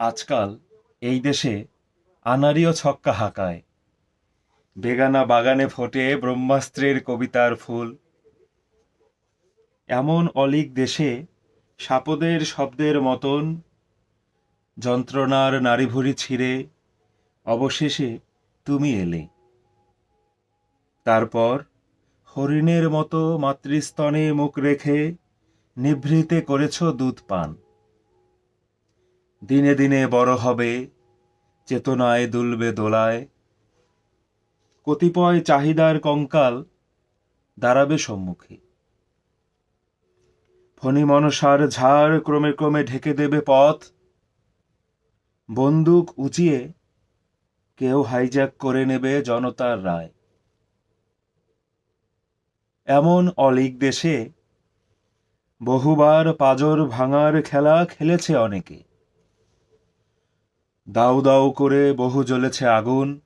আজকাল এই দেশে আনারিও ছক্কা হাঁকায়। বেগানা বাগানে ফোটে ব্রহ্মাস্ত্রের কবিতার ফুল। এমন অলিক দেশে সাপদের শব্দের মতন যন্ত্রণার নাড়িভুড়ি ছিঁড়ে অবশেষে তুমি এলে। তারপর হরিণের মতো মাতৃস্তনে মুখ রেখে নিভৃতে করেছ দুধ পান। দিনে দিনে বড় হবে, চেতনায় দুলবে দোলায়। কতিপয় চাহিদার কঙ্কাল দাঁড়াবে সম্মুখে। ফণি মনসার ঝাড় ক্রমে ক্রমে ঢেকে দেবে পথ। বন্দুক উঁচিয়ে কেউ হাইজ্যাক করে নেবে জনতার রায়। এমন অলিক দেশে বহুবার পাজর ভাঙার খেলা খেলেছে অনেকে। দাউ দাউ করে বহু জ্বলেছে আগুন।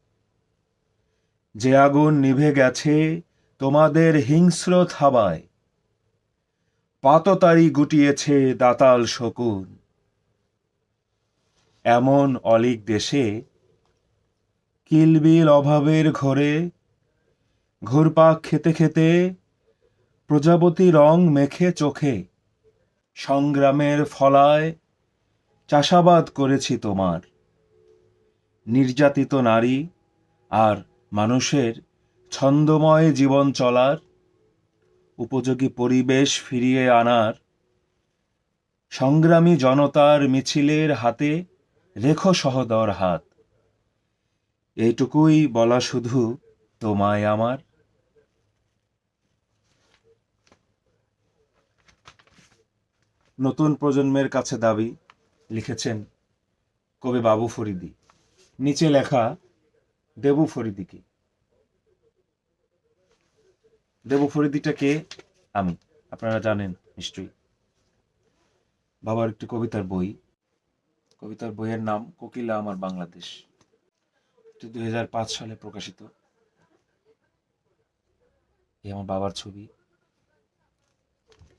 যে আগুন নিভে গেছে, তোমাদের হিংস্র থাবায়। পাততারি গুটিয়েছে দাতাল শকুন। এমন অলিক দেশে, কিলবিল অভাবের ঘরে, ঘুরপাক খেতে খেতে, প্রজাপতি রং মেখে চোখে, সংগ্রামের ফলায় চাষাবাদ করেছি তোমার। নির্যাতিত নারী আর মানুষের ছন্দময় জীবন চলার উপযোগী পরিবেশ ফিরিয়ে আনার সংগ্রামী জনতার মিছিলের হাতে রেখো সহদর হাত। এইটুকুই বলা শুধু তোমায় আমার। নতুন প্রজন্মের কাছে দাবি লিখেছেন কবি বাবু ফরিদি। নিচে লেখা দেবু ফরিদিকে। দেবু ফরিদিটা কে? আমি। আপনারা জানেন নিশ্চয়ই। বাবার একটি কবিতার বই। কবিতার বইয়ের নাম কোকিলা আমার বাংলাদেশ। দুই সালে প্রকাশিত। এই আমার বাবার ছবি।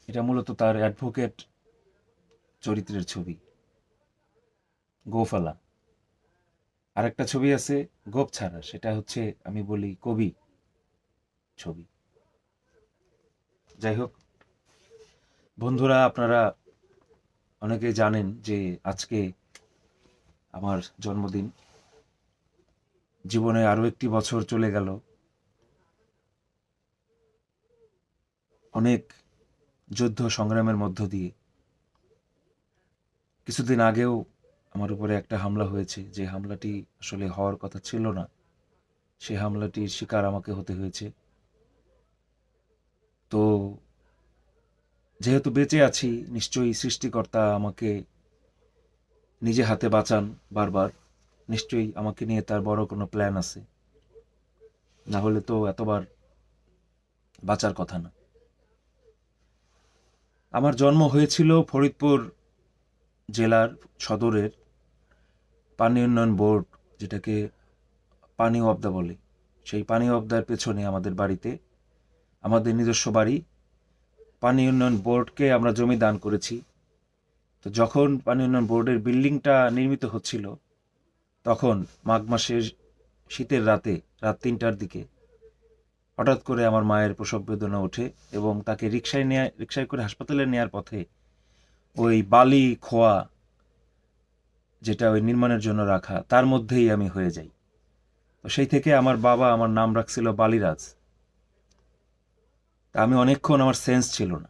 এটা মূলত তার অ্যাডভোকেট চরিত্রের ছবি। গোফালা। আরেকটা ছবি আছে গোপ ছাড়া সেটা হচ্ছে আমি বলি কবি ছবি। যাই হোক, বন্ধুরা, আপনারা অনেকেই জানেন যে আজকে আমার জন্মদিন। জীবনে আরও একটি বছর চলে গেল। অনেক যুদ্ধ সংগ্রামের মধ্য দিয়ে। কিছুদিন আগেও আমার উপরে একটা হামলা হয়েছে। যে হামলাটি আসলে হওয়ার কথা ছিল না, সে হামলাটির শিকার আমাকে হতে হয়েছে। তো যেহেতু বেঁচে আছি, নিশ্চয়ই সৃষ্টিকর্তা আমাকে নিজে হাতে বাঁচান বারবার। নিশ্চয়ই আমাকে নিয়ে তার বড় কোনো প্ল্যান আছে। না হলে তো এতবার বাঁচার কথা না। আমার জন্ম হয়েছিল ফরিদপুর জেলার সদরের পানি উন্নয়ন বোর্ড, যেটাকে পানি অবদা বলে, সেই পানি অবদার পেছনে আমাদের বাড়িতে, আমাদের নিজস্ব বাড়ি, পানি উন্নয়ন বোর্ডকে আমরা জমি দান করেছি। তো যখন পানি উন্নয়ন বোর্ডের বিল্ডিংটা নির্মিত হচ্ছিল, তখন মাঘ মাসের শীতের রাতে, রাত তিনটার দিকে, হঠাৎ করে আমার মায়ের প্রসব বেদনা ওঠে এবং তাকে রিক্সায় নেয় রিক্সায় করে হাসপাতালে নেয়ার পথে ওই বালি, খোয়া যেটা ওই নির্মাণের জন্য রাখা, তার মধ্যেই আমি হয়ে যাই। তো সেই থেকে আমার বাবা আমার নাম রাখছিল বালিরাজ। তা আমি অনেকক্ষণ আমার সেন্স ছিল না।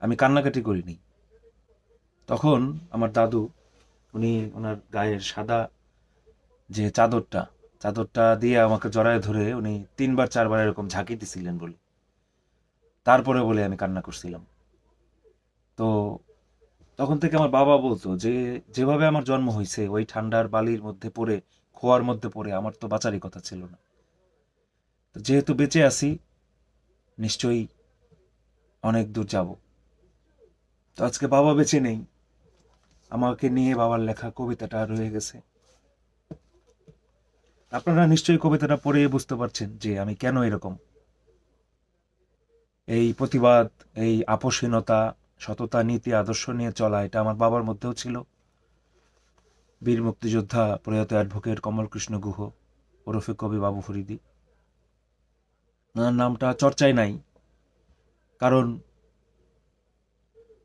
আমি কান্নাকাটি করিনি। তখন আমার দাদু, উনি ওনার গায়ের সাদা যে চাদরটা চাদরটা দিয়ে আমাকে জড়ায় ধরে উনি তিনবার, চারবার এরকম ঝাঁকি দিছিলেন বলে। তারপরে বলে আমি কান্না করছিলাম। তো তখন থেকে আমার বাবা বলতো যে, যেভাবে আমার জন্ম হয়েছে ওই ঠান্ডার বালির মধ্যে পড়ে, খোয়ার মধ্যে পড়ে, আমার তো বাঁচারই কথা ছিল না। তো যেহেতু বেঁচে আছি, নিশ্চয়ই অনেক দূর যাব। তো আজকে বাবা বেঁচে নেই। আমাকে নিয়ে বাবার লেখা কবিতাটা রয়ে গেছে। আপনারা নিশ্চয়ই কবিতাটা পড়ে বুঝতে পারছেন যে আমি কেন এরকম। এই প্রতিবাদ, এই আপোষহীনতা সততা, নীতি, আদর্শ নিয়ে চলা, এটা আমার বাবার মধ্যেও ছিল। বীর মুক্তিযোদ্ধা, প্রয়াত অ্যাডভোকেট কমল কৃষ্ণ গুহ, ওরফে কবি বাবু ফরিদি। ওনার নামটা চর্চায় নাই, কারণ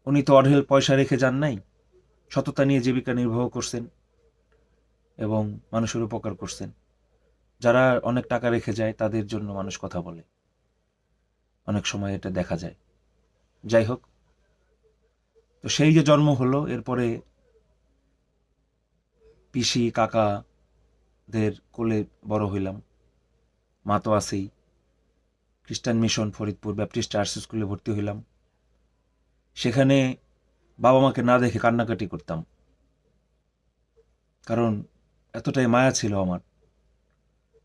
উনি তো অঢেল পয়সা রেখে যান নাই, সততা নিয়ে জীবিকা নির্বাহ করছেন এবং মানুষের উপকার করছেন। যারা অনেক টাকা রেখে যায়, তাদের জন্য মানুষ কথা বলে। অনেক সময় এটা দেখা যায়। যাই হোক তো সেই যে জন্ম হলো, এরপরে পিসি কাকাদের কোলে বড় হইলাম। মা তো আছেই। খ্রিস্টান মিশন, ফরিদপুর ব্যাপটিস্ট আর্টস স্কুলে ভর্তি হইলাম। সেখানে বাবা মাকে না দেখে কান্নাকাটি করতাম। কারণ এতটাই মায়া ছিল আমার।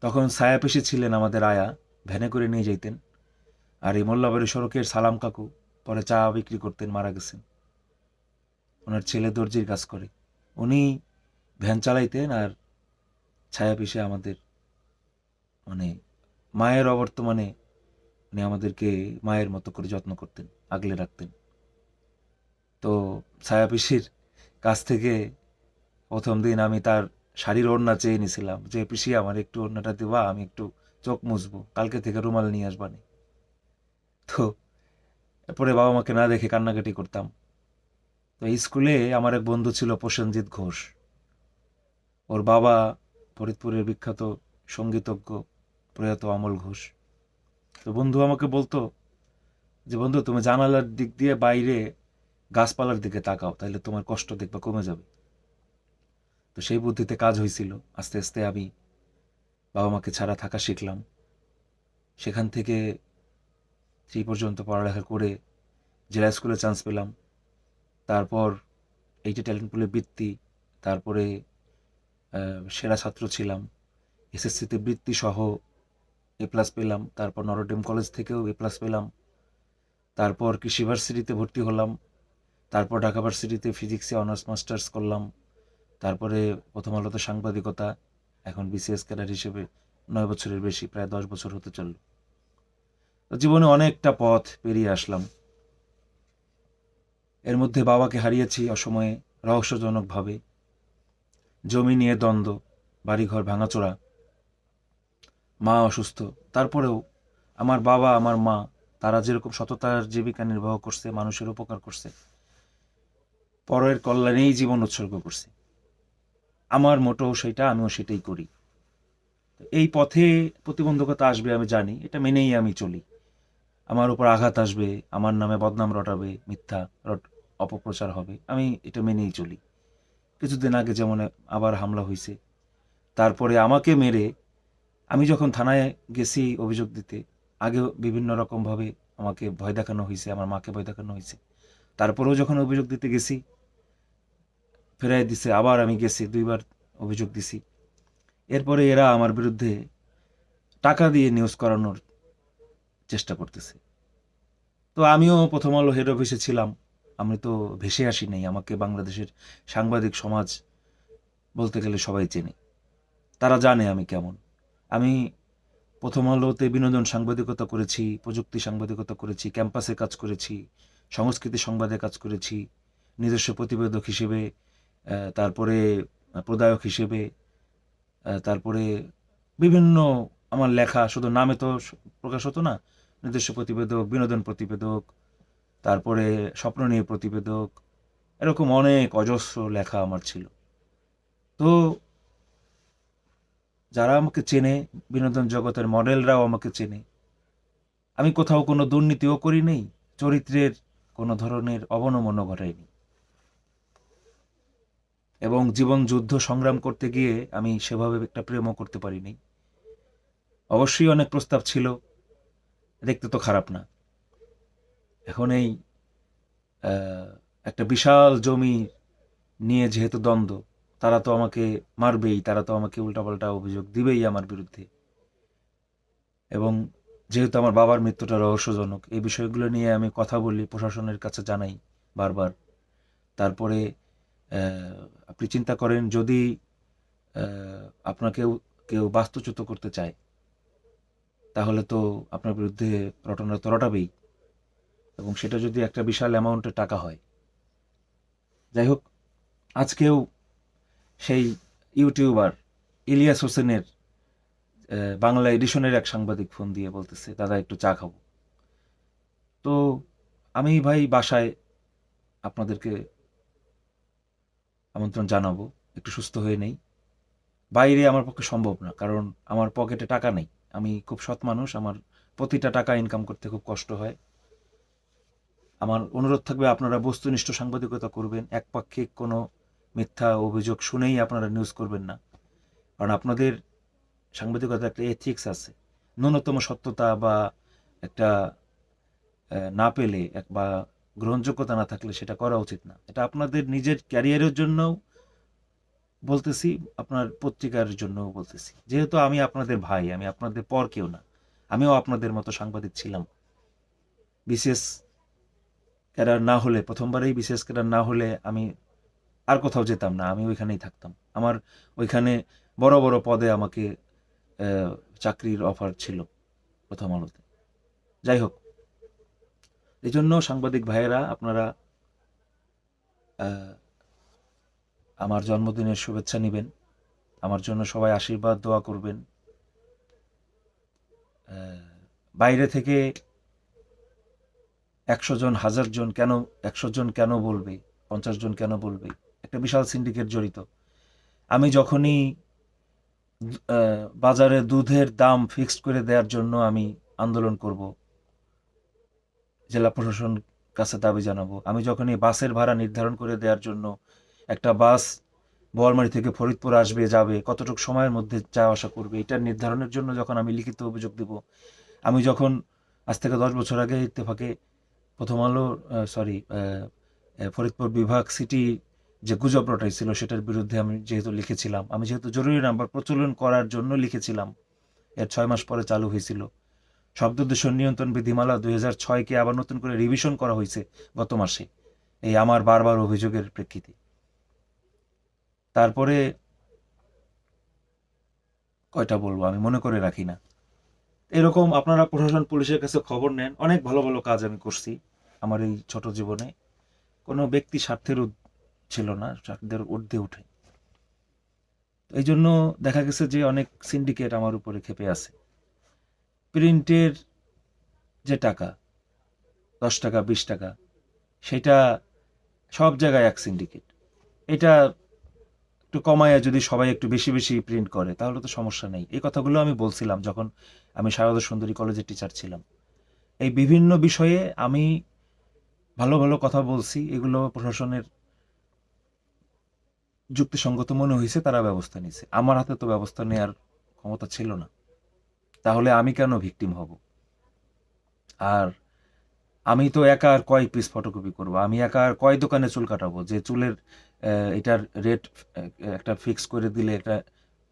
তখন ছায়া পেশি ছিলেন আমাদের আয়া, ভ্যানে করে নিয়ে যাইতেন। আর এই মোল্লাবাড়ি সড়কের সালাম কাকু পরে চা বিক্রি করতেন, মারা গেছেন। ওনার ছেলে দর্জির কাজ করে। উনি ভ্যান চালাইতেন আর ছায়া পিসে আমাদের মানে মায়ের অবর্তমানে উনি আমাদেরকে মায়ের মতো করে যত্ন করতেন, আগলে রাখতেন। তো ছায়া পিসির কাছ থেকে প্রথম দিন আমি তার শাড়ির ওড়না চেয়ে নিয়েছিলাম যে, পিসি, আমার একটু ওড়নাটা দেবা, আমি একটু চোখ মুছবো, কালকে থেকে রুমাল নিয়ে আসবানি তো এরপরে বাবা মাকে না দেখে কান্নাকাটি করতাম। তো স্কুলে আমার এক বন্ধু ছিল প্রসেনজিৎ ঘোষ। ওর বাবা ফরিদপুরের বিখ্যাত সঙ্গীতজ্ঞ প্রয়াত অমল ঘোষ। তো বন্ধু আমাকে বলতো যে, বন্ধু, তুমি জানালার দিক দিয়ে বাইরে গাছপালার দিকে তাকাও তাহলে তোমার কষ্ট দেখবা কমে যাবে। তো সেই বুদ্ধিতে কাজ হয়েছিল আস্তে আস্তে আমি বাবা মাকে ছাড়া থাকা শিখলাম। সেখান থেকে সেই পর্যন্ত পড়ালেখা করে জেলা স্কুলে চান্স পেলাম। তারপর এইটা ট্যালেন্ট পুলে বৃত্তি, তারপরে সেরা ছাত্র ছিলাম এসএসসিতে বৃত্তি সহ এ প্লাস পেলাম, তারপর নরডেম কলেজ থেকেও এ প্লাস পেলাম, তারপর কৃষি ভার্সিটিতে ভর্তি হলাম, তারপর ঢাকা ভার্সিটিতে ফিজিক্সে অনার্স মাস্টার্স করলাম, তারপরে প্রথম আলোতে সাংবাদিকতা, এখন বিসিএস ক্যাডার হিসেবে নয় বছরের বেশি, প্রায় দশ বছর হতে চলল। জীবনে অনেকটা পথ পেরিয়ে আসলাম। এর মধ্যে বাবাকে হারিয়েছি অসময়ে রহস্যজনকভাবে। জমি নিয়ে দ্বন্দ্ব, বাড়িঘর ভাঙাচোরা। মা অসুস্থ, তারপরেও আমার বাবা, আমার মা, তারা যেরকম সততার জীবিকা নির্বাহ করছে, মানুষের উপকার করছে, পরের কল্যাণেই জীবন উৎসর্গ করছে। আমার মোটেও সেটা, আমিও সেটাই করি। এই পথে প্রতিবন্ধকতা আসবে আমি জানি, এটা মেনেই আমি চলি। আমার উপর আঘাত আসবে, আমার নামে বদনাম রটাবে মিথ্যা রট অপপ্রচার হবে। আমি এটা মেনেই চলি। কিছুদিন আগে যেমন আবার হামলা হয়েছে তারপরে আমাকে মেরে আমি যখন থানায় গেছি অভিযোগ দিতে আগেও বিভিন্ন রকমভাবে আমাকে ভয় দেখানো হয়েছে আমার মাকে ভয় দেখানো হয়েছে তারপরেও যখন অভিযোগ দিতে গেছি, ফেরাই দিছে, আবার আমি গেছি, দুইবার অভিযোগ দিছি। এরপরে এরা আমার বিরুদ্ধে টাকা দিয়ে নিউজ করানোর চেষ্টা করতেছে। তো আমিও প্রথম আলো হেড অফিসে ছিলাম। আমি তো ভেসে আসি নাই। আমাকে বাংলাদেশের সাংবাদিক সমাজ বলতে গেলে সবাই চেনে। তারা জানে আমি কেমন। আমি প্রথম আলোতে বিনোদন সাংবাদিকতা করেছি, প্রযুক্তি সাংবাদিকতা করেছি, ক্যাম্পাসে কাজ করেছি, সংস্কৃতি সংবাদে কাজ করেছি, নিজস্ব প্রতিবেদক হিসেবে তারপরে প্রদায়ক হিসেবে তারপরে বিভিন্ন আমার লেখা, শুধু নামে তো প্রকাশ হতো না, নিজস্ব প্রতিবেদক, বিনোদন প্রতিবেদক তারপরে স্বপ্ন নিয়ে প্রতিবেদক, এরকম অনেক অজস্র লেখা আমার ছিল। তো যারা আমাকে চেনে, বিনোদন জগতের মডেলরাও আমাকে চেনে, আমি কোথাও কোনো দুর্নীতিও করি নেই, চরিত্রের কোনো ধরনের অবনমনও ঘটাইনি। এবং জীবন যুদ্ধ সংগ্রাম করতে গিয়ে আমি সেভাবে একটা প্রেমও করতে পারিনি। অবশ্যই অনেক প্রস্তাব ছিল, দেখতে তো খারাপ না। এখন এই একটা বিশাল জমি নিয়ে যেহেতু দ্বন্দ্ব তারা তো আমাকে মারবেই তারা তো আমাকে উল্টাপাল্টা অভিযোগ দিবেই আমার বিরুদ্ধে। এবং যেহেতু আমার বাবার মৃত্যুটা রহস্যজনক এই বিষয়গুলো নিয়ে আমি কথা বলি প্রশাসনের কাছে জানাই বারবার। তারপরে আপনি চিন্তা করেন যদি আহ, আপনাকেও কেউ বাস্তুচ্যুত করতে চায় তাহলে তো আপনার বিরুদ্ধে রটনা তো রটাবেই। এবং সেটা যদি একটা বিশাল অ্যামাউন্টের টাকা হয়। যাই হোক আজকেও সেই ইউটিউবার ইলিয়াস হোসেনের বাংলা এডিশনের এক সাংবাদিক ফোন দিয়ে বলতেছে, দাদা, একটু চা খাব। তো আমি ভাই বাসায় আপনাদেরকে আমন্ত্রণ জানাব, একটু সুস্থ হয়ে নেই। বাইরে আমার পক্ষে সম্ভব না, কারণ আমার পকেটে টাকা নেই। আমি খুব সৎ মানুষ, আমার প্রতিটা টাকা ইনকাম করতে খুব কষ্ট হয়। আমার অনুরোধ থাকবে আপনারা বস্তুনিষ্ঠ সাংবাদিকতা করবেন একপাক্ষিক কোনো মিথ্যা অভিযোগ শুনেই আপনারা নিউজ করবেন না। কারণ আপনাদের সাংবাদিকতা একটা এথিক্স আছে। ন্যূনতম সত্যতা বা একটা না পেলে এক বা গ্রহণযোগ্যতা না থাকলে সেটা করা উচিত না। এটা আপনাদের নিজের ক্যারিয়ারের জন্যও বলতেছি, আপনার পত্রিকার জন্যও বলতেছি। যেহেতু আমি আপনাদের ভাই, আমি আপনাদের পর কেউ না। আমিও আপনাদের মতো সাংবাদিক ছিলাম। বিশেষ ক্যাডার না হলে, প্রথমবারেই বিশেষ ক্যাডার না হলে আমি আর কোথাও যেতাম না, আমি ওইখানেই থাকতাম। আমার ওইখানে বড় বড় পদে আমাকে চাকরির অফার ছিল প্রথম আলোতে। যাই হোক এই জন্য সাংবাদিক ভাইয়েরা, আপনারা আমার জন্মদিনের শুভেচ্ছা নেবেন। আমার জন্য সবাই আশীর্বাদ, দোয়া করবেন। বাইরে থেকে একশো জন, হাজার জন কেন, একশো জন কেন বলবে? পঞ্চাশ জন কেন বলবে? একটা বিশাল সিন্ডিকেট জড়িত। আমি যখনই বাজারে দুধের দাম ফিক্সড করে দেওয়ার জন্য আমি আন্দোলন করব, জেলা প্রশাসন কাছে দাবি জানাব। আমি যখনই বাসের ভাড়া নির্ধারণ করে দেওয়ার জন্য একটা বাস বোয়ালমারি থেকে ফরিদপুর আসবে, যাবে, কতটুকু সময়ের মধ্যে যাওয়া আসা করবে, এটা নির্ধারণের জন্য যখন আমি লিখিত অভিযোগ দেব, আমি যখন আজ থেকে দশ বছর আগে ইত্তেফাকে প্রথম আলো সরি ফরিদপুর বিভাগ সিটি যে গুজব রটাইছিল সেটার বিরুদ্ধে আমি যেহেতু লিখেছিলাম, আমি যেহেতু জরুরি নাম্বার প্রচলন করার জন্য লিখেছিলাম, এর ছয় মাস পরে চালু হয়েছিল। শব্দ দূষণ নিয়ন্ত্রণ বিধিমালা দুই হাজার ছয়কে আবার নতুন করে রিভিশন করা হয়েছে গত মাসে। এই আমার বারবার অভিযোগের প্রেক্ষিতে। তারপরে কয়টা বলব? আমি মনে করে রাখি না। এরকম আপনারা প্রশাসন, পুলিশের কাছে খবর নেন। অনেক ভালো ভালো কাজ আমি করছি আমার এই ছোট জীবনে। কোনো ব্যক্তি স্বার্থের ছিল না, স্বার্থের ঊর্ধ্বে উঠে। এই জন্য দেখা গেছে যে অনেক সিন্ডিকেট আমার উপরে খেপে আছে। প্রিন্টের যে টাকা, দশ টাকা, বিশ টাকা, সেটা সব জায়গায় এক সিন্ডিকেট এটা একটু কমায় যদি সবাই একটু বেশি বেশি প্রিন্ট করে, তাহলে তো সমস্যা নেই। এই কথাগুলো আমি বলছিলাম যখন আমি শারদা সুন্দরী কলেজের টিচার ছিলাম। এই বিভিন্ন বিষয়ে আমি ভালো ভালো কথা বলছি, এগুলো প্রশাসনের যুক্তিসঙ্গত মনে হয়েছে, তারা ব্যবস্থা নিছে আমার হাতে তো ব্যবস্থা নেওয়ার ক্ষমতা ছিল না। তাহলে আমি কেন ভিকটিম হব? আর আমি তো একা আর কয় পিস ফটোকপি করব, আমি একা আর কয় দোকানে চুল কাটাবো? যে চুলের এটার রেট একটা ফিক্স করে দিলে এটা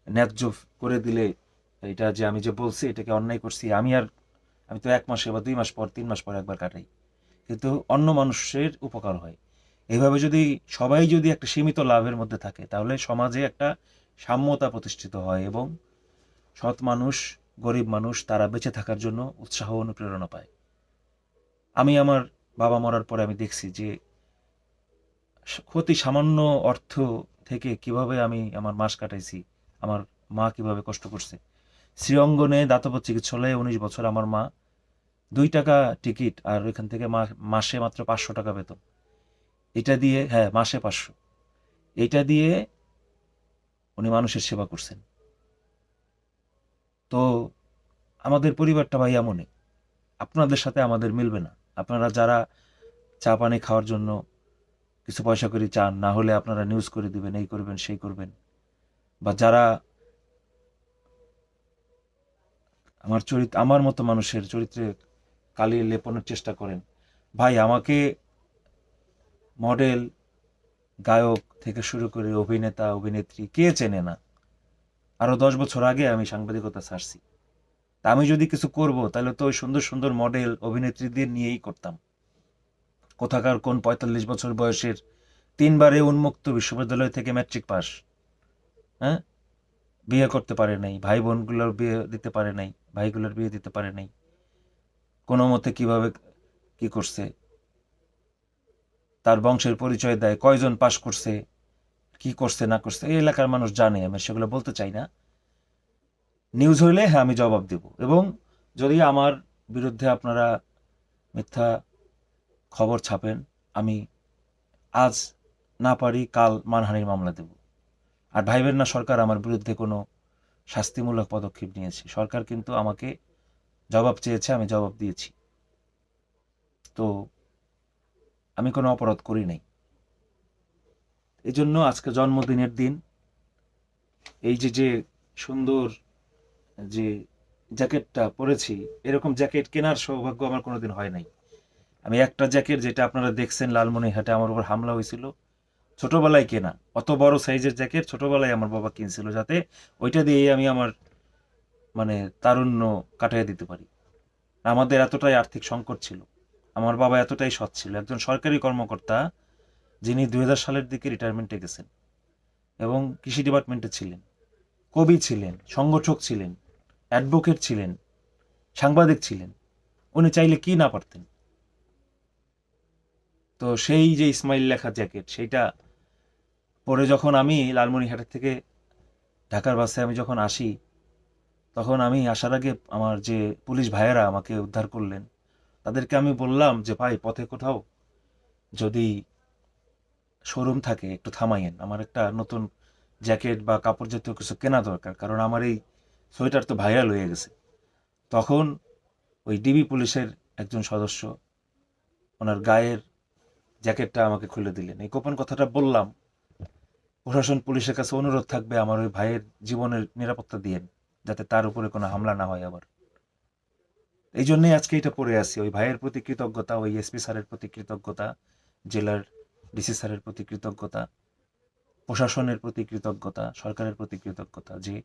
ন্যায্য করে দিলে এটা যে আমি যে বলছি, এটাকে অন্যায় করছি, আমি আর, আমি তো এক মাসে বা দুই মাস পর, তিন মাস পর একবার কাটাই। কিন্তু অন্য মানুষের উপকার হয়। এইভাবে যদি সবাই যদি একটা সীমিত লাভের মধ্যে থাকে, তাহলে সমাজে একটা সাম্যতা প্রতিষ্ঠিত হয় এবং সৎ মানুষ, গরিব মানুষ, তারা বেঁচে থাকার জন্য উৎসাহ অনুপ্রেরণা পায়। আমি আমার বাবা মরার পরে আমি দেখছি যে ক্ষতি সামান্য অর্থ থেকে কীভাবে আমি আমার মাস কাটাইছি, আমার মা কীভাবে কষ্ট করছে। শ্রীঅঙ্গনে দাতব্য চিকিৎসালয়ে উনিশ বছর আমার মা দুই টাকা টিকিট আর ওইখান থেকে মাসে মাত্র পাঁচশো টাকা বেতন। এটা দিয়ে হ্যাঁ মাসে পাঁচশো। এটা দিয়ে উনি মানুষের সেবা করছেন। তো আমাদের পরিবারটা ভাই এমনই আপনাদের সাথে আমাদের মিলবে না। আপনারা যারা চা পানি খাওয়ার জন্য কিছু পয়সা করে চান, না হলে আপনারা নিউজ করে দিবেন, এই করবেন, সেই করবেন। বা যারা আমার চরিত্র আমার মতো মানুষের চরিত্রে কালি লেপনের চেষ্টা করেন। ভাই, আমাকে মডেল, গায়ক থেকে শুরু করে অভিনেতা, অভিনেত্রী কে চেনে না? আরও দশ বছর আগে আমি সাংবাদিকতা ছাড়ছি তা আমি যদি কিছু করব, তাহলে তো ওই সুন্দর সুন্দর মডেল, অভিনেত্রীদের নিয়েই করতাম। কোথাকার কোন পঁয়তাল্লিশ বছর বয়সের তিনবারে উন্মুক্ত বিশ্ববিদ্যালয় থেকে ম্যাট্রিক পাস। হ্যাঁ? বিয়ে করতে পারে নাই ভাই বোনগুলোর বিয়ে দিতে পারে নাই, ভাইগুলোর বিয়ে দিতে পারে নাই। কোনো মতে কীভাবে কি করছে? তার বংশের পরিচয় দেয়, কয়জন পাশ করছে, কি করছে, না করছে, এই এলাকার মানুষ জানে, আমি সেগুলো বলতে চাই না। নিউজ হইলে হ্যাঁ আমি জবাব দেব। এবং যদি আমার বিরুদ্ধে আপনারা মিথ্যা খবর ছাপেন, আমি আজ না পারি, কাল মানহানির মামলা দেব। আর ভাইবেন না, সরকার আমার বিরুদ্ধে কোনো শাস্তিমূলক পদক্ষেপ নিয়েছে। সরকার কিন্তু আমাকে জবাব চেয়েছে, আমি জবাব দিয়েছি। তো আমি কোনো অপরাধ করি নাই। এই জন্য আজকে জন্মদিনের দিন, এই যে যে সুন্দর যে জ্যাকেটটা পরেছি, এরকম জ্যাকেট কেনার সৌভাগ্য আমার কোনোদিন হয় নাই। আমি একটা জ্যাকেট যেটা আপনারা দেখছেন লালমনিরহাটে আমার উপর হামলা হয়েছিল, ছোটোবেলায় কেনা। অত বড় সাইজের জ্যাকেট ছোটবেলায় আমার বাবা কিনছিল যাতে ওইটা দিয়েই আমি আমার মানে তারুণ্য কাটিয়ে দিতে পারি। আমাদের এতটাই আর্থিক সংকট ছিল। আমার বাবা এতটাই সৎ ছিল। একজন সরকারি কর্মকর্তা যিনি দু হাজার সালের দিকে রিটায়ারমেন্টে গেছেন এবং কৃষি ডিপার্টমেন্টে ছিলেন, কবি ছিলেন, সংগঠক ছিলেন অ্যাডভোকেট ছিলেন, সাংবাদিক ছিলেন। উনি চাইলে কি না পারতেন? তো সেই যে ইসমাইল লেখা জ্যাকেট, সেইটা পরে যখন আমি লালমনিরহাটের থেকে ঢাকার বাসে আমি যখন আসি, তখন আমি আসার আগে আমার যে পুলিশ ভাইয়েরা আমাকে উদ্ধার করলেন, তাদেরকে আমি বললাম যে, ভাই, পথে কোথাও যদি শোরুম থাকে, একটু থামাইয়েন। আমার একটা নতুন জ্যাকেট বা কাপড় জাতীয় কিছু কেনা দরকার, কারণ আমার এই সোয়েটার তো ভাইরাল হয়ে গেছে। তখন ওই ডিবি পুলিশের একজন সদস্য, ওনার গায়ের জ্যাকেটটা আমাকে খুলে দিলেন। এই গোপন কথাটা বললাম। প্রশাসন, পুলিশের কাছে অনুরোধ থাকবে আমার ওই ভাইয়ের জীবনের নিরাপত্তা দিয়েন, যাতে তার উপরে কোনো হামলা না হয় আবার। এই জন্যই আজকে এটা পড়ে আছি ওই ভাইয়ের প্রতি কৃতজ্ঞতা, ওই এসপি স্যারের প্রতি কৃতজ্ঞতা, জেলার ডিসি স্যারের প্রতি কৃতজ্ঞতা, প্রশাসনের প্রতি কৃতজ্ঞতা, সরকারের প্রতি কৃতজ্ঞতা, যে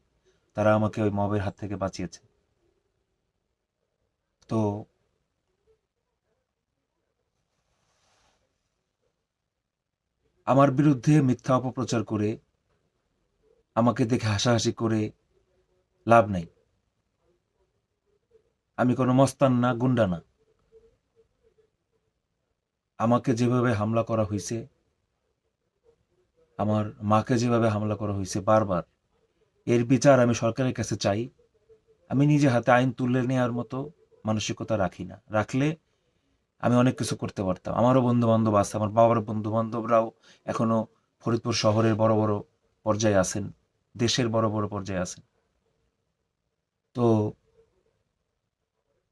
তারা আমাকে ওই মবের হাত থেকে বাঁচিয়েছে। তো আমার বিরুদ্ধে মিথ্যা অপপ্রচার করে, আমাকে দেখে হাসাহাসি করে লাভ নেই। আমি কোনো মস্তান না, গুন্ডা না। আমাকে যেভাবে হামলা করা হয়েছে আমার মাকে যেভাবে হামলা করা হয়েছে বারবার, এর বিচার আমি সরকারের কাছে চাই। আমি নিজে হাতে আইন তুলে নেওয়ার মতো মানসিকতা রাখি না। রাখলে আমি অনেক কিছু করতে পারতাম। আমারও বন্ধু বান্ধব আছে, আমার বাবার বন্ধু বান্ধবরাও এখনও ফরিদপুর শহরের বড় বড় পর্যায়ে আছেন, দেশের বড় বড় পর্যায়ে আছেন। তো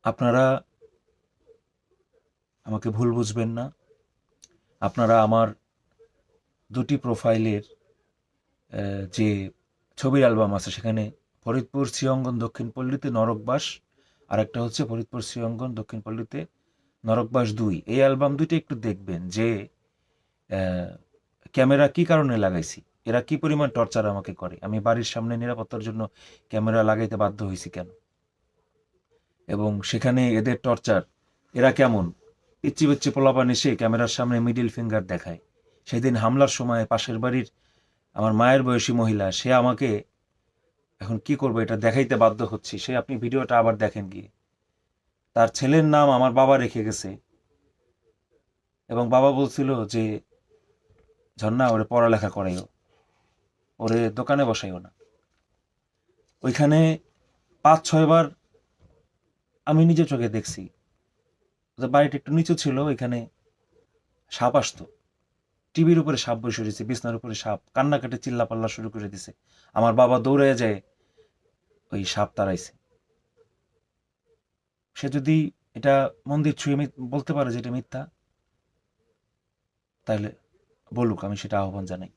আপনারা আমাকে ভুল বুঝবেন না। আপনারা আমার দুটি প্রোফাইলের যে ছবির অ্যালবাম আছে, সেখানে ফরিদপুর, শ্রীঅঙ্গন দক্ষিণ পল্লীতে নরকবাস আর একটা হচ্ছে ফরিদপুর, শ্রীঅঙ্গন দক্ষিণ পল্লীতে নরকবাস দুই। এই অ্যালবাম দুইটা একটু দেখবেন যে ক্যামেরা কি কারণে লাগাইছি? এরা কি পরিমাণ টর্চার আমাকে করে? আমি বাড়ির সামনে নিরাপত্তার জন্য ক্যামেরা লাগাইতে বাধ্য হয়েছি কেন? এবং সেখানে এদের টর্চার, এরা কেমন? পিচ্ছি পিচ্ছি পোলাপান এসে ক্যামেরার সামনে মিডিল ফিঙ্গার দেখায়। সেদিন হামলার সময় পাশের বাড়ির আমার মায়ের বয়সী মহিলা, সে আমাকে, এখন কি করব? এটা দেখাইতে বাধ্য হচ্ছি। সে আপনি ভিডিওটা আবার দেখেন গিয়ে। তার ছেলের নাম আমার বাবা রেখে গেছে। এবং বাবা বলছিল যে, ঝর্ণা, ওরে পড়ালেখা করাইও। ওরে দোকানে বসাইও না। ওইখানে পাঁচ ছয়বার আমি নিজে চোখে দেখছি। ওদের বাড়িটা একটু নিচু ছিল, ওইখানে সাপ আসতো। টিভির উপরে সাপ বসে রয়েছে, বিছনার উপরে সাপ। কান্নাকাটি চিল্লা পাল্লা শুরু করে দিছে। আমার বাবা দৌড়ে যায়, ওই সাপ তাড়াইছে। সে যদি এটা মন্দির ছুঁয়ে বলতে পারে যে এটা মিথ্যা, তাহলে বলুক, আমি সেটা আহ্বান জানাই।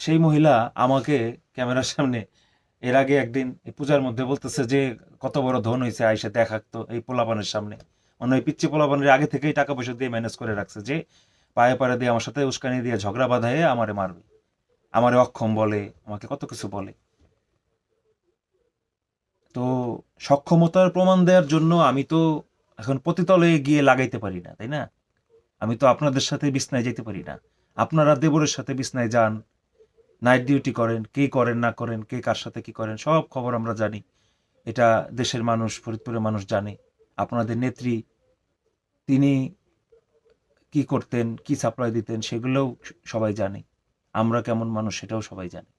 সেই মহিলা আমাকে ক্যামেরার সামনে, এর আগে একদিন এই পূজার মধ্যে বলতেছে যে কত বড় ধন হয়েছে আইসা দেখাতো এই পোলাপানের সামনে। মানে ওই পিচ্ছি পোলাপানের আগে থেকেই টাকা পয়সা দিয়ে ম্যানেজ করে রাখছে যে, পায়ে পায়ে দিয়ে আমার সাথে উস্কানি দিয়ে ঝগড়া বাঁধায় আমারে মারবে। আমারে অক্ষম বলে, আমাকে কত কিছু বলে। তো সক্ষমতার প্রমাণ দেওয়ার জন্য আমি তো এখন পতিতলে গিয়ে লাগাইতে পারি না, তাই না? আমি তো আপনাদের সাথে বিছনায় যেতে পারি না। আপনারা দেবরের সাথে বিছনায় যান নাইট ডিউটি করেন, কে করেন, না করেন, কে কার সাথে কি করেন, সব খবর আমরা জানি। এটা দেশের মানুষ, ফরিদপুরের মানুষ জানে। আপনাদের নেত্রী, তিনি কি করতেন, কি সাপ্লাই দিতেন, সেগুলোও সবাই জানে। আমরা কেমন মানুষ সেটাও সবাই জানে।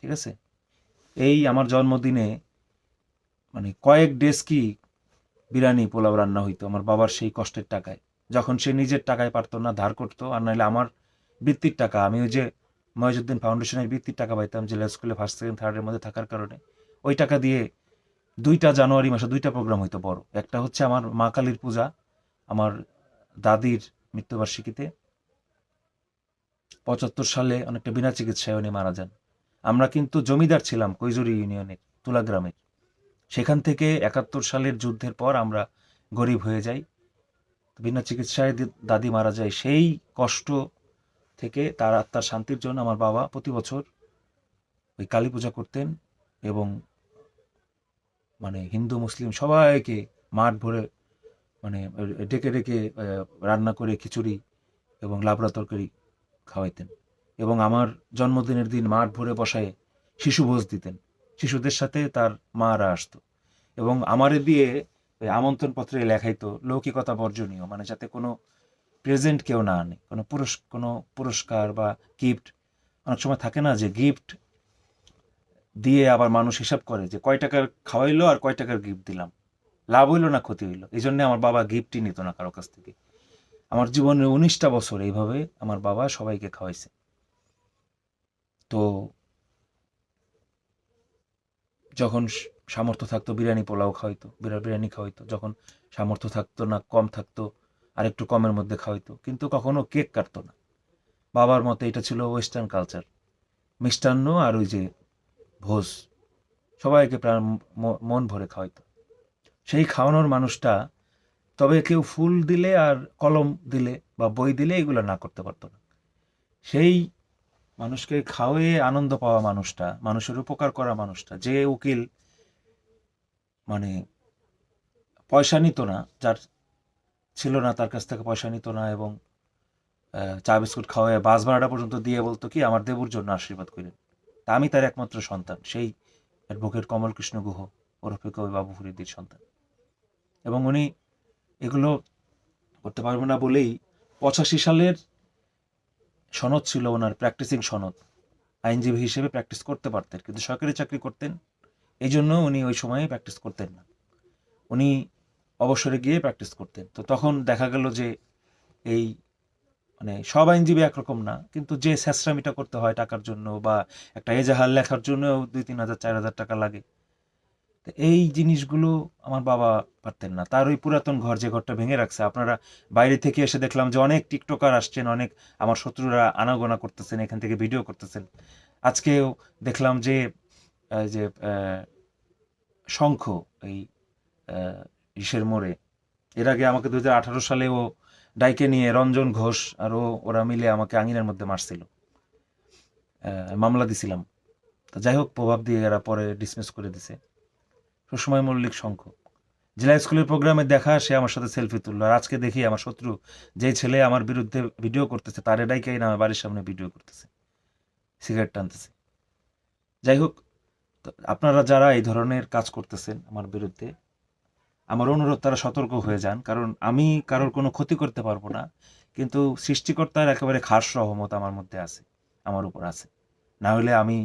ঠিক আছে? এই আমার জন্মদিনে মানে কয়েক ডেস্কি বিরিয়ানি, পোলাও রান্না হইতো আমার বাবার সেই কষ্টের টাকায়। যখন সে নিজের টাকায় পারতো না, ধার করতো, আর নাহলে আমার বৃত্তির টাকা, আমি ওই যে মহিজুদ্দিন ফাউন্ডেশনের বৃত্তির টাকা পাইতাম জেলা স্কুলে ফার্স্ট সেকেন্ড থার্ডের মধ্যে থাকার কারণে, ওই টাকা দিয়ে দুইটা জানুয়ারি মাসে দুইটা প্রোগ্রাম হইতো বড়। একটা হচ্ছে আমার মা কালীর পূজা, আমার দাদির মৃত্যুবার্ষিকীতে। পঁচাত্তর সালে অনেকটা বিনা চিকিৎসায় উনি মারা যান। আমরা কিন্তু জমিদার ছিলাম কৈজুরি ইউনিয়নের, তুলা গ্রামের। সেখান থেকে একাত্তর সালের যুদ্ধের পর আমরা গরিব হয়ে যাই। বিনা চিকিৎসায় দাদি মারা যায়। সেই কষ্ট থেকে তার আত্মার শান্তির জন্য আমার বাবা প্রতি বছর ওই কালী পূজা করতেন এবং মানে হিন্দু, মুসলিম সবাইকে মাঠ ভরে মানে ডেকে ডেকে রান্না করে খিচুড়ি এবং লাবড়া তরকারি খাওয়াইতেন এবং আমার জন্মদিনের দিন মাঠ ভরে বসায় শিশু ভোজ দিতেন। শিশুদের সাথে তার মারা আসতো। এবং আমারে দিয়ে ওই আমন্ত্রণ পত্রে লেখাইতো, লৌকিকতা বর্জনীয় মানে যাতে কোনো প্রেজেন্ট কেউ না আনে, কোনো পুরস কোনো পুরস্কার বা গিফট অনেক সময় থাকে না যে গিফট দিয়ে আবার মানুষ হিসাব করে যে কয় টাকার খাওয়াইলো আর কয় টাকার গিফট দিলাম। লাভ হইল না ক্ষতি হইল? এই জন্য আমার বাবা গিফটই নিত না কারও কাছ থেকে। আমার জীবনের উনিশটা বছর এইভাবে আমার বাবা সবাইকে খাওয়াইছে। তো যখন সামর্থ্য থাকতো বিরিয়ানি পোলাও খাওয়াইতো, বিরা- বিরিয়ানি খাওয়াইতো, যখন সামর্থ্য থাকতো না, কম থাকতো আর একটু কমের মধ্যে খাওয়াইতো, কিন্তু কখনো কেক কাটতো না। বাবার মতে এটা ছিল ওয়েস্টার্ন কালচার। মিষ্টান্ন আর ওই যে ভোজ, সবাইকে প্রাণ মন ভরে খাওয়াইতো। সেই খাওয়ানোর মানুষটা তবে কেউ ফুল দিলে আর কলম দিলে বা বই দিলে এগুলো না করতে পারতো না। সেই মানুষকে খাওয়িয়ে আনন্দ পাওয়া মানুষটা, মানুষের উপকার করা মানুষটা, যে উকিল মানে পয়সা নিত না, যার ছিল না, তার কাছ থেকে পয়সা নিত না এবং চা বিস্কুট খাওয়ায় বাস ভাড়াটা পর্যন্ত দিয়ে বলতো কি, আমার দেবুর জন্য আশীর্বাদ করেন তা আমি তার একমাত্র সন্তান, সেই অ্যাডভোকেট কমল কৃষ্ণ গুহ, ওরফে কবি বাবু ফরিদির সন্তান। এবং উনি এগুলো করতে পারবে না বলেই পঁচাশি সালের সনদ ছিল ওনার প্র্যাকটিসিং সনদ। আইনজীবী হিসেবে প্র্যাকটিস করতে পারতেন, কিন্তু সরকারি চাকরি করতেন। এই জন্য উনি ওই সময়ে প্র্যাকটিস করতেন না। উনি অবসরে গিয়ে প্র্যাকটিস করতেন। তো তখন দেখা গেল যে এই মানে সব আইনজীবী একরকম না, কিন্তু যে স্যাসরামিটা করতে হয় টাকার জন্য বা একটা এজাহার লেখার জন্য দুই তিন হাজার, চার হাজার টাকা লাগে। এই জিনিসগুলো আমার বাবা পারতেন না। তার ওই পুরাতন ঘর যে ঘরটা ভেঙে রাখছে, আপনারা বাইরে থেকে এসে দেখলাম যে অনেক টিকটকার আসছেন, অনেক আমার শত্রুরা আনাগোনা করতেছেন, এখান থেকে ভিডিও করতেছেন। আজকেও দেখলাম যে যে শঙ্খ এই ইসের মোড়ে। এর আগে আমাকে দু হাজার আঠারো সালে ও ডাইকে নিয়ে রঞ্জন ঘোষ আর ও, ওরা মিলে আমাকে আঙিনার মধ্যে মারছিল। মামলা দিছিলাম। তো যাই হোক, প্রভাব দিয়ে এরা পরে ডিসমিস করে দিছে। সুসময় মল্লিক শঙ্খ জেলা স্কুলের প্রোগ্রামে দেখা, সে আমার সাথে সেলফি তুললো। আর আজকে দেখি আমার শত্রু যে ছেলে আমার বিরুদ্ধে ভিডিও করতেছে, তার এটাইকেই না আমার বাড়ির সামনে ভিডিও করতেছে, সিগারেট টানতেছে। যাই হোক আপনারা যারা এই ধরনের কাজ করতেছেন আমার বিরুদ্ধে, আমার অনুরোধ, তারা সতর্ক হয়ে যান। কারণ আমি কারোর কোনো ক্ষতি করতে পারব না, কিন্তু সৃষ্টিকর্তার একেবারে খাস সহমত আমার মধ্যে আছে, আমার উপর আছে। না হলে আমি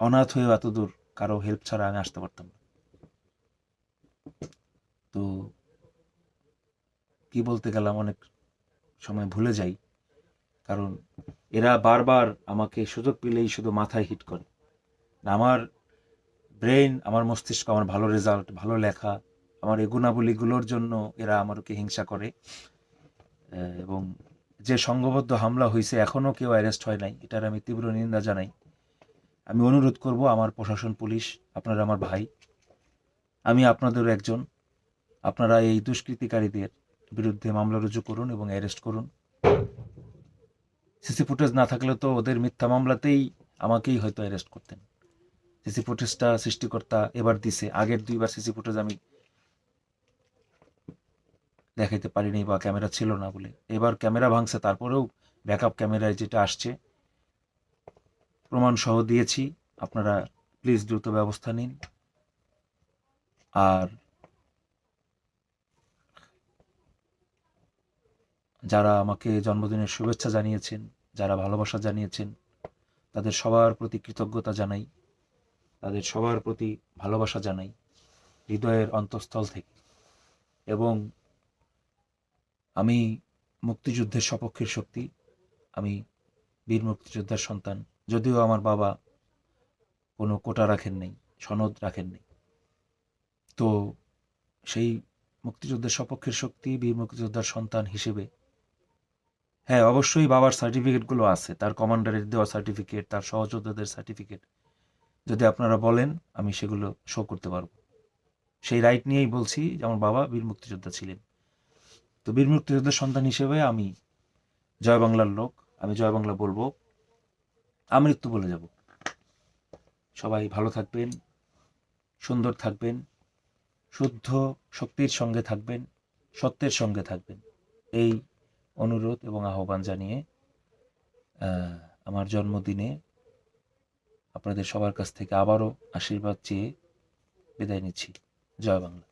অনাথ হয়ে এত দূর কারও হেল্প ছাড়া আমি আসতে পারতাম না। তো কি বলতে গেলাম, অনেক সময় ভুলে যাই। কারণ এরা বারবার আমাকে সুযোগ পেলেই শুধু মাথায় হিট করে। আমার ব্রেন আমার মস্তিষ্ক, আমার ভালো রেজাল্ট ভালো লেখা, আমার এই জন্য এরা আমাকে হিংসা করে। এবং যে সংঘবদ্ধ হামলা হয়েছে এখনও কেউ অ্যারেস্ট হয় নাই। এটার আমি তীব্র নিন্দা জানাই। আমি অনুরোধ করব আমার প্রশাসন, পুলিশ, আপনারা আমার ভাই, আমি আপনাদের একজন। আপনারা এই দুষ্কৃতিকারীদের বিরুদ্ধে মামলা রুজু করুন এবং অ্যারেস্ট করুন। সিসি ফুটেজ না থাকলে তো ওদের মিথ্যা মামলাতেই আমাকেই হয়তো অ্যারেস্ট করতেন। সিসি ফুটেজটা সৃষ্টিকর্তা এবার দিছে। আগের দুইবার সিসি ফুটেজ আমি দেখাইতে পারিনি বা ক্যামেরা ছিল না বলে। এবার ক্যামেরা ভাঙছে, তারপরেও ব্যাকআপ ক্যামেরায় যেটা আসছে প্রমাণ সহ দিয়েছি। আপনারা প্লিজ দ্রুত ব্যবস্থা নিন। আর যারা আমাকে জন্মদিনের শুভেচ্ছা জানিয়েছেন, যারা ভালোবাসা জানিয়েছেন, তাদের সবার প্রতি কৃতজ্ঞতা জানাই। তাদের সবার প্রতি ভালোবাসা জানাই হৃদয়ের অন্তঃস্থল থেকে। এবং আমি মুক্তিযুদ্ধের সপক্ষের শক্তি, আমি বীর মুক্তিযোদ্ধার সন্তান। যদিও আমার বাবা কোনো কোটা রাখেন নাই, সনদ রাখেন নাই। তো সেই মুক্তিযোদ্ধার সপক্ষের শক্তি, বীর মুক্তিযোদ্ধার সন্তান হিসেবে হ্যাঁ অবশ্যই বাবার সার্টিফিকেটগুলো আছে, তার কমান্ডারের দেওয়া সার্টিফিকেট, তার সহযোদ্ধাদের সার্টিফিকেট। যদি আপনারা বলেন, আমি সেগুলো শো করতে পারব। সেই রাইট নিয়েই বলছি যে আমার বাবা বীর মুক্তিযোদ্ধা ছিলেন। তো বীর মুক্তিযোদ্ধার সন্তান হিসেবে আমি জয় বাংলার লোক, আমি জয় বাংলা বলব। আমৃত্যু বলে যাব। সবাই ভালো থাকবেন, সুন্দর থাকবেন, শুদ্ধ শক্তির সঙ্গে থাকবেন, সত্যের সঙ্গে থাকবেন। এই অনুরোধ এবং আহ্বান জানিয়ে আমার জন্মদিনে আপনাদের সবার কাছ থেকে আবারও আশীর্বাদ চেয়ে বিদায় নিচ্ছি। জয় বাংলা।